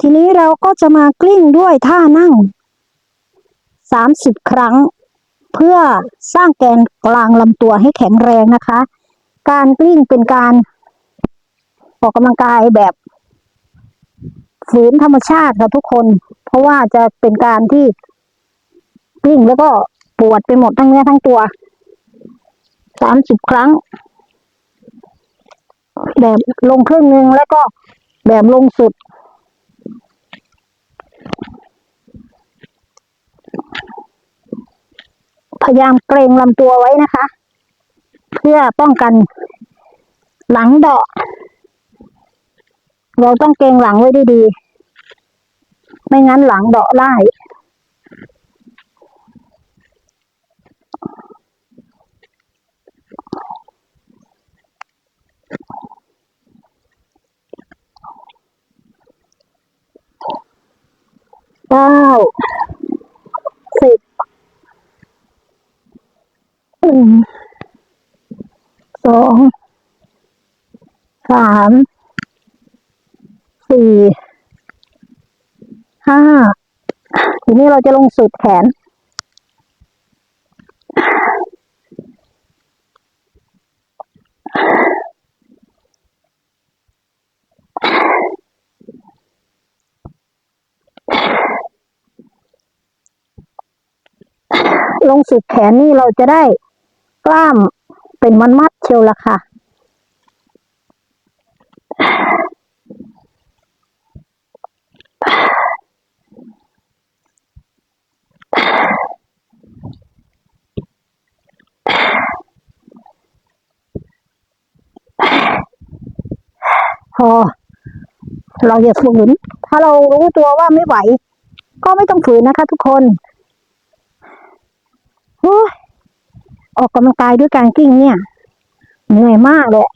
ทีนี้เราก็จะมากลิ้งด้วยท่านั่งสามสิบครั้ง เพื่อสร้างแกนกลางลำตัวให้แข็งแรงนะคะ การกลิ้งเป็นการออกกำลังกายแบบฝืนธรรมชาติค่ะทุกคน เพราะว่าจะเป็นการที่กลิ้งแล้วก็ปวดไปหมดทั้งเนื้อทั้งตัวสามสิบครั้ง แบบลงครึ่งหนึ่งแล้วก็แบบลงสุด พยายามเกรงลำตัวไว้นะคะ เพื่อป้องกันหลังเดาะ เราต้องเกรงหลังไว้ดีๆ ไม่งั้นหลังเดาะได้เก้าสิบ หนึ่งสองสามสี่ห้าทีนี้เราจะลงสุดแขน ลงสุดแขนนี่เราจะได้ กล้ามเป็นมันมัดเชียวละค่ะ พอ เราอย่าฝืน ถ้าเรารู้ตัวว่าไม่ไหว ก็ไม่ต้องฝืนนะคะทุกคน โอ้ย ออกกำลังกายด้วยการกิ้งเนี่ยเหนื่อยมากเลย